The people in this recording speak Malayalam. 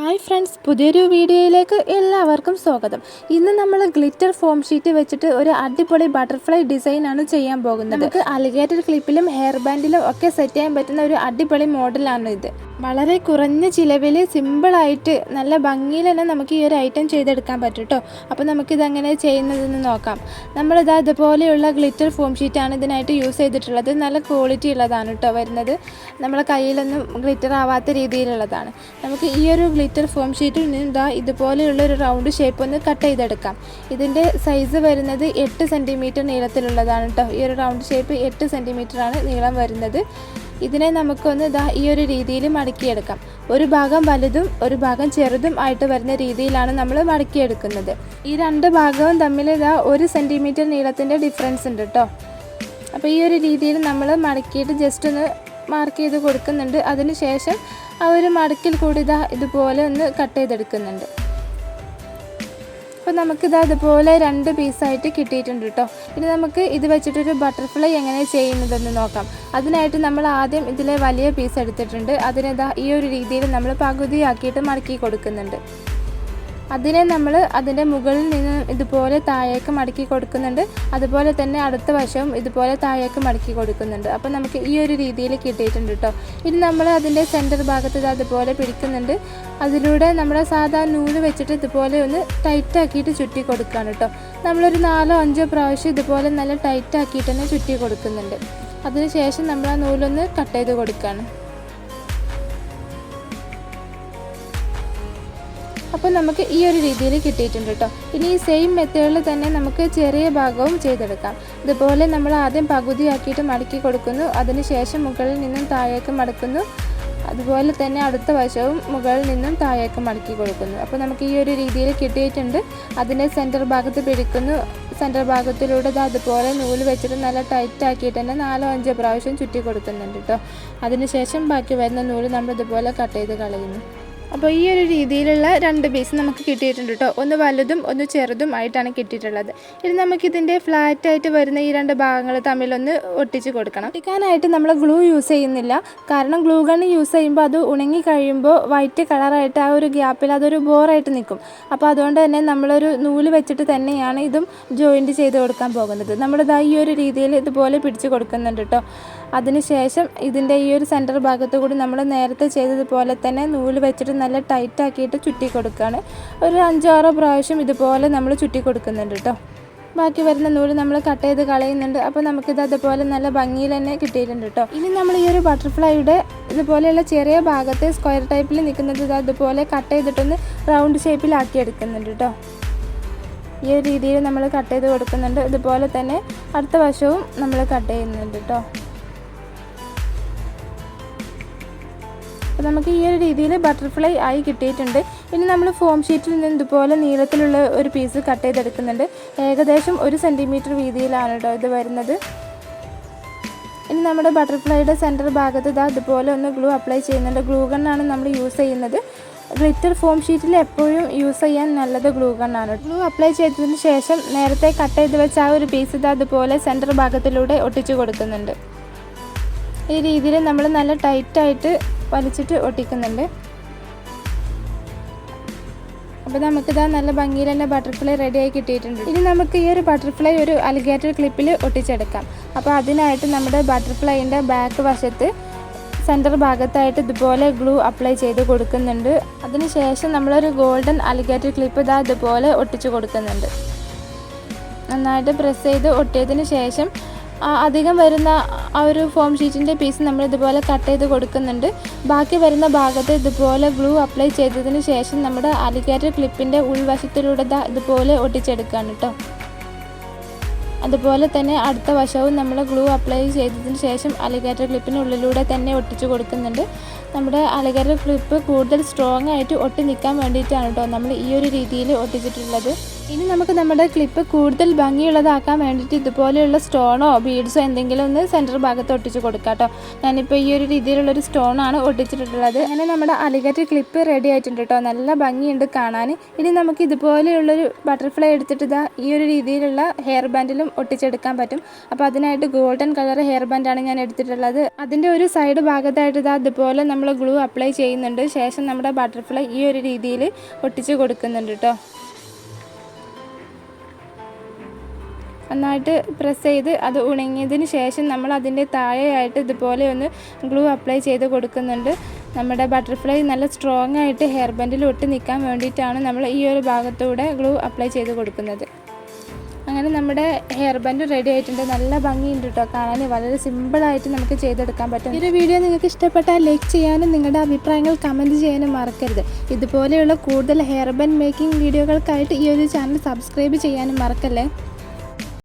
ഹായ് ഫ്രണ്ട്സ് പുതിയൊരു വീഡിയോയിലേക്ക് എല്ലാവർക്കും സ്വാഗതം. ഇന്ന് നമ്മൾ ഗ്ലിറ്റർ ഫോം ഷീറ്റ് വെച്ചിട്ട് ഒരു അടിപൊളി ബട്ടർഫ്ലൈ ഡിസൈനാണ് ചെയ്യാൻ പോകുന്നത്. നമുക്ക് അലിഗേറ്റർ ക്ലിപ്പിലും ഹെയർ ബാൻഡിലും ഒക്കെ സെറ്റ് ചെയ്യാൻ പറ്റുന്ന ഒരു അടിപൊളി മോഡലാണ് ഇത്. വളരെ കുറഞ്ഞ ചിലവിൽ സിമ്പിളായിട്ട് നല്ല ഭംഗിയിൽ തന്നെ നമുക്ക് ഈ ഒരു ഐറ്റം ചെയ്തെടുക്കാൻ പറ്റും കേട്ടോ അപ്പോൾ നമുക്കിത് എങ്ങനെ ചെയ്യുന്നതെന്ന് നോക്കാം. നമ്മളിതാ ഇതുപോലെയുള്ള ഗ്ലിറ്റർ ഫോം ഷീറ്റാണ് ഇതിനായിട്ട് യൂസ് ചെയ്തിട്ടുള്ളത്. നല്ല ക്വാളിറ്റി ഉള്ളതാണ് കേട്ടോ വരുന്നത്. നമ്മളെ കയ്യിലൊന്നും ഗ്ലിറ്റർ ആവാത്ത രീതിയിലുള്ളതാണ്. നമുക്ക് ഈ ഒരു ഗ്ലിറ്റർ ഫോം ഷീറ്റിൽ നിന്ന് ഇതാ ഇതുപോലെയുള്ള ഒരു റൗണ്ട് ഷേപ്പ് ഒന്ന് കട്ട് ചെയ്തെടുക്കാം. ഇതിന്റെ സൈസ് വരുന്നത് എട്ട് സെന്റിമീറ്റർ നീളത്തിലുള്ളതാണ് കേട്ടോ ഈ ഒരു റൗണ്ട് ഷേപ്പ് എട്ട് സെന്റിമീറ്ററാണ് നീളം വരുന്നത്. ഇതിനെ നമുക്കൊന്ന് ഇതാ ഈ ഒരു രീതിയിൽ മടക്കിയെടുക്കാം. ഒരു ഭാഗം വലുതും ഒരു ഭാഗം ചെറുതും ആയിട്ട് വരുന്ന രീതിയിലാണ് നമ്മൾ മടക്കിയെടുക്കുന്നത്. ഈ രണ്ട് ഭാഗവും തമ്മിൽ ഇതാ ഒരു സെന്റിമീറ്റർ നീളത്തിന്റെ ഡിഫറൻസ് ഉണ്ട് കേട്ടോ അപ്പോൾ ഈ ഒരു രീതിയിൽ നമ്മൾ മടക്കിയിട്ട് ജസ്റ്റ് ഒന്ന് മാർക്ക് ചെയ്ത് കൊടുക്കുന്നുണ്ട്. അതിന് ശേഷം ആ ഒരു മടക്കിൽ കൂടി ഇതാ ഇതുപോലെ ഒന്ന് കട്ട് ചെയ്തെടുക്കുന്നുണ്ട്. അപ്പോൾ നമുക്കിത് അതുപോലെ രണ്ട് പീസായിട്ട് കിട്ടിയിട്ടുണ്ട് കേട്ടോ ഇനി നമുക്ക് ഇത് വെച്ചിട്ടൊരു ബട്ടർഫ്ലൈ എങ്ങനെ ചെയ്യുന്നതെന്ന് നോക്കാം. അതിനായിട്ട് നമ്മൾ ആദ്യം ഇതിലെ വലിയ പീസ് എടുത്തിട്ടുണ്ട്. അതിനിതാ ഈ ഒരു രീതിയിൽ നമ്മൾ പകുതിയാക്കിയിട്ട് മടക്കി കൊടുക്കുന്നുണ്ട്. അതിനെ നമ്മൾ അതിന്റെ മുകളിൽ നിന്ന് ഇതുപോലെ താഴേക്ക് മടക്കി കൊടുക്കുന്നുണ്ട്. അതുപോലെ തന്നെ അടുത്ത വശവും ഇതുപോലെ താഴേക്ക് മടക്കി കൊടുക്കുന്നുണ്ട്. അപ്പോൾ നമുക്ക് ഈ ഒരു രീതിയിൽ കിട്ടിയിട്ടുണ്ട് കേട്ടോ ഇനി നമ്മൾ അതിന്റെ സെന്റർ ഭാഗത്ത് ഇത് അതുപോലെ പിടിക്കുന്നുണ്ട്. അതിലൂടെ നമ്മുടെ സാധാ നൂൽ വെച്ചിട്ട് ഇതുപോലെ ഒന്ന് ടൈറ്റ് ആക്കിയിട്ട് ചുറ്റി കൊടുക്കുകയാണ് കേട്ടോ നമ്മളൊരു നാലോ അഞ്ചോ പ്രാവശ്യം ഇതുപോലെ നല്ല ടൈറ്റ് ആക്കിയിട്ട് തന്നെ ചുറ്റി കൊടുക്കുന്നുണ്ട്. അതിനുശേഷം നമ്മൾ ആ നൂലൊന്ന് കട്ട് ചെയ്ത് കൊടുക്കുകയാണ് അപ്പോൾ നമുക്ക് ഈ ഒരു രീതിയിൽ കിട്ടിയിട്ടുണ്ട് കേട്ടോ. ഇനി ഈ സെയിം മെത്തേഡിൽ തന്നെ നമുക്ക് ചെറിയ ഭാഗവും ചെയ്തെടുക്കാം. ഇതുപോലെ നമ്മൾ ആദ്യം പകുതിയാക്കിയിട്ട് മടക്കി കൊടുക്കുന്നു. അതിനുശേഷം മുകളിൽ നിന്നും താഴേക്ക് മടക്കുന്നു. അതുപോലെ തന്നെ അടുത്ത വശവും മുകളിൽ നിന്നും താഴേക്ക് മടക്കി കൊടുക്കുന്നു. അപ്പോൾ നമുക്ക് ഈ ഒരു രീതിയിൽ കിട്ടിയിട്ടുണ്ട്. അതിനെ സെന്റർ ഭാഗത്ത് പിടിക്കുന്നു. സെന്റർ ഭാഗത്തിലൂടെ അതുപോലെ നൂൽ വെച്ചിട്ട് നല്ല ടൈറ്റ് ആക്കിയിട്ട് തന്നെ നാലോ അഞ്ചോ പ്രാവശ്യം ചുറ്റി കൊടുക്കുന്നുണ്ട് കേട്ടോ. അതിനുശേഷം ബാക്കി വരുന്ന നൂൽ നമ്മൾ ഇതുപോലെ കട്ട് ചെയ്ത് കളയുന്നു. അപ്പോൾ ഈ ഒരു രീതിയിലുള്ള രണ്ട് പീസ് നമുക്ക് കിട്ടിയിട്ടുണ്ട് കേട്ടോ. ഒന്ന് വലുതും ഒന്ന് ചെറുതും ആയിട്ടാണ് കിട്ടിയിട്ടുള്ളത്. ഇനി നമുക്കിതിന്റെ ഫ്ലാറ്റായിട്ട് വരുന്ന ഈ രണ്ട് ഭാഗങ്ങൾ തമ്മിലൊന്ന് ഒട്ടിച്ച് കൊടുക്കണം. ഒട്ടിക്കാനായിട്ട് നമ്മൾ ഗ്ലൂ യൂസ് ചെയ്യുന്നില്ല. കാരണം ഗ്ലൂ ഗൺ യൂസ് ചെയ്യുമ്പോൾ അത് ഉണങ്ങി കഴിയുമ്പോൾ വൈറ്റ് കളറായിട്ട് ആ ഒരു ഗ്യാപ്പിൽ അതൊരു ബോറായിട്ട് നിൽക്കും. അപ്പോൾ അതുകൊണ്ട് തന്നെ നമ്മളൊരു നൂൽ വെച്ചിട്ട് തന്നെയാണ് ഇതും ജോയിന്റ് ചെയ്ത് കൊടുക്കാൻ പോകുന്നത്. നമ്മളിതാ ഈ ഒരു രീതിയിൽ ഇതുപോലെ പിടിച്ച് കൊടുക്കുന്നുണ്ട് കേട്ടോ. അതിനുശേഷം ഇതിന്റെ ഈ ഒരു സെന്റർ ഭാഗത്ത് കൂടി നമ്മൾ നേരത്തെ ചെയ്തതുപോലെ തന്നെ നൂൽ വെച്ചിട്ട് നല്ല ടൈറ്റ് ആക്കിയിട്ട് ചുറ്റി കൊടുക്കുകയാണ് ഒരു അഞ്ചാറോ പ്രാവശ്യം ഇതുപോലെ നമ്മൾ ചുറ്റി കൊടുക്കുന്നുണ്ട് കേട്ടോ ബാക്കി വരുന്ന നൂൽ നമ്മൾ കട്ട് ചെയ്ത് കളയുന്നുണ്ട്. അപ്പോൾ നമുക്കിത് അതുപോലെ നല്ല ഭംഗിയിൽ തന്നെ കിട്ടിയിട്ടുണ്ട് കേട്ടോ ഇനി നമ്മൾ ഈ ഒരു ബട്ടർഫ്ലൈയുടെ ഇതുപോലെയുള്ള ചെറിയ ഭാഗത്ത് സ്ക്വയർ ടൈപ്പിൽ നിൽക്കുന്നത് ഇത് അതുപോലെ കട്ട് ചെയ്തിട്ടൊന്ന് റൗണ്ട് ഷേപ്പിലാക്കി എടുക്കുന്നുണ്ട് കേട്ടോ ഈ ഒരു രീതിയിൽ നമ്മൾ കട്ട് ചെയ്ത് കൊടുക്കുന്നുണ്ട്. ഇതുപോലെ തന്നെ അടുത്ത വശവും നമ്മൾ കട്ട് ചെയ്യുന്നുണ്ട് കേട്ടോ അപ്പോൾ നമുക്ക് ഈ ഒരു രീതിയിൽ ബട്ടർഫ്ലൈ ആയി കിട്ടിയിട്ടുണ്ട്. ഇനി നമ്മൾ ഫോം ഷീറ്റിൽ നിന്ന് ഇതുപോലെ നീളത്തിലുള്ള ഒരു പീസ് കട്ട് ചെയ്തെടുക്കുന്നുണ്ട്. ഏകദേശം ഒരു സെന്റിമീറ്റർ വീതിയിലാണ് കേട്ടോ ഇത് വരുന്നത്. ഇനി നമ്മുടെ ബട്ടർഫ്ലൈയുടെ സെന്റർ ഭാഗത്ത് ഇതാ ഇതുപോലെ ഒന്ന് ഗ്ലൂ അപ്ലൈ ചെയ്യുന്നുണ്ട്. ഗ്ലൂ ഗണ്ണാണ് നമ്മൾ യൂസ് ചെയ്യുന്നത്. ഗ്ലിറ്റർ ഫോം ഷീറ്റിൽ എപ്പോഴും യൂസ് ചെയ്യാൻ നല്ലത് ഗ്ലൂ ഗണ്ണാണ് ഗ്ലൂ അപ്ലൈ ചെയ്തതിന് ശേഷം നേരത്തെ കട്ട് ചെയ്ത് വെച്ച ആ ഒരു പീസ് ഇതാ അതുപോലെ സെന്റർ ഭാഗത്തിലൂടെ ഒട്ടിച്ചു കൊടുക്കുന്നുണ്ട്. ഈ രീതിയിൽ നമ്മൾ നല്ല ടൈറ്റായിട്ട് വലിച്ചിട്ട് ഒട്ടിക്കുന്നുണ്ട്. അപ്പോൾ നമുക്കിതാ നല്ല തന്നെ ബട്ടർഫ്ലൈ റെഡിയായി കിട്ടിയിട്ടുണ്ട്. ഇനി നമുക്ക് ഈ ഒരു ബട്ടർഫ്ലൈ ഒരു അലിഗേറ്റർ ക്ലിപ്പിൽ ഒട്ടിച്ചെടുക്കാം. അപ്പോൾ അതിനായിട്ട് നമ്മുടെ ബട്ടർഫ്ലൈന്റെ ബാക്ക് വശത്ത് സെന്റർ ഭാഗത്തായിട്ട് ഇതുപോലെ ഗ്ലൂ അപ്ലൈ ചെയ്ത് കൊടുക്കുന്നുണ്ട്. അതിനുശേഷം നമ്മളൊരു ഗോൾഡൻ അലിഗേറ്റർ ക്ലിപ്പ് ഇതാ ഇതുപോലെ ഒട്ടിച്ചു കൊടുക്കുന്നുണ്ട്. നന്നായിട്ട് പ്രസ് ചെയ്ത് ഒട്ടിയതിന് ശേഷം അധികം വരുന്ന ആ ഒരു ഫോം ഷീറ്റിന്റെ പീസ് നമ്മൾ ഇതുപോലെ കട്ട് ചെയ്ത് കൊടുക്കുന്നുണ്ട്. ബാക്കി വരുന്ന ഭാഗത്ത് ഇതുപോലെ ഗ്ലൂ അപ്ലൈ ചെയ്തതിന് ശേഷം നമ്മുടെ അലിഗേറ്റർ ക്ലിപ്പിന്റെ ഉൾവശത്തിലൂടെ ഇതുപോലെ ഒട്ടിച്ചെടുക്കുകയാണ് കേട്ടോ അതുപോലെ തന്നെ അടുത്ത വശവും നമ്മൾ ഗ്ലൂ അപ്ലൈ ചെയ്തതിന് ശേഷം അലിഗേറ്റർ ക്ലിപ്പിന് ഉള്ളിലൂടെ തന്നെ ഒട്ടിച്ചു കൊടുക്കുന്നുണ്ട്. നമ്മുടെ അലിഗേറ്റർ ക്ലിപ്പ് കൂടുതൽ സ്ട്രോങ് ആയിട്ട് ഒട്ടി നിൽക്കാൻ വേണ്ടിയിട്ടാണ് കേട്ടോ നമ്മൾ ഈ ഒരു രീതിയിൽ ഒട്ടിച്ചിട്ടുള്ളത്. ഇനി നമുക്ക് നമ്മുടെ ക്ലിപ്പ് കൂടുതൽ ഭംഗിയുള്ളതാക്കാൻ വേണ്ടിയിട്ട് ഇതുപോലെയുള്ള സ്റ്റോണോ ബീഡ്സോ എന്തെങ്കിലും ഒന്ന് സെന്റർ ഭാഗത്ത് ഒട്ടിച്ച് കൊടുക്കാം കേട്ടോ ഞാനിപ്പോൾ ഈ ഒരു രീതിയിലുള്ളൊരു സ്റ്റോണാണ് ഒട്ടിച്ചിട്ടുള്ളത്. അങ്ങനെ നമ്മുടെ അലിഗറ്റ് ക്ലിപ്പ് റെഡി ആയിട്ടുണ്ട് കേട്ടോ നല്ല ഭംഗിയുണ്ട് കാണാൻ. ഇനി നമുക്ക് ഇതുപോലെയുള്ളൊരു ബട്ടർഫ്ലൈ എടുത്തിട്ട് ഇതാ ഈ ഒരു രീതിയിലുള്ള ഹെയർ ബാൻഡിലും ഒട്ടിച്ചെടുക്കാൻ പറ്റും. അപ്പോൾ അതിനായിട്ട് ഗോൾഡൻ കളർ ഹെയർ ബാൻഡാണ് ഞാൻ എടുത്തിട്ടുള്ളത്. അതിന്റെ ഒരു സൈഡ് ഭാഗത്തായിട്ട് ഇതാ ഇതുപോലെ നമ്മൾ ഗ്ലൂ അപ്ലൈ ചെയ്യുന്നുണ്ട്. ശേഷം നമ്മുടെ ബട്ടർഫ്ലൈ ഈ ഒരു രീതിയിൽ ഒട്ടിച്ച് കൊടുക്കുന്നുണ്ട് കേട്ടോ നന്നായിട്ട് പ്രസ് ചെയ്ത് അത് ഉണങ്ങിയതിന് ശേഷം നമ്മൾ അതിന്റെ താഴെയായിട്ട് ഇതുപോലെ ഒന്ന് ഗ്ലൂ അപ്ലൈ ചെയ്ത് കൊടുക്കുന്നുണ്ട്. നമ്മുടെ ബട്ടർഫ്ലൈ നല്ല സ്ട്രോങ് ആയിട്ട് ഹെയർ ബാൻഡിൽ ഒട്ടി നിൽക്കാൻ വേണ്ടിയിട്ടാണ് നമ്മൾ ഈ ഒരു ഭാഗത്തൂടെ ഗ്ലൂ അപ്ലൈ ചെയ്ത് കൊടുക്കുന്നത്. അങ്ങനെ നമ്മുടെ ഹെയർ ബാൻഡ് റെഡി ആയിട്ടുണ്ട്. നല്ല ഭംഗിയുണ്ട് കേട്ടോ കാണാൻ വളരെ സിമ്പിളായിട്ട് നമുക്ക് ചെയ്തെടുക്കാൻ പറ്റും. ഈ ഒരു വീഡിയോ നിങ്ങൾക്ക് ഇഷ്ടപ്പെട്ടാൽ ലൈക്ക് ചെയ്യാനും നിങ്ങളുടെ അഭിപ്രായങ്ങൾ കമന്റ് ചെയ്യാനും മറക്കരുത്. ഇതുപോലെയുള്ള കൂടുതൽ ഹെയർ ബാൻഡ് മേക്കിംഗ് വീഡിയോകൾക്കായിട്ട് ഈ ഒരു ചാനൽ സബ്സ്ക്രൈബ് ചെയ്യാനും മറക്കല്ലേ?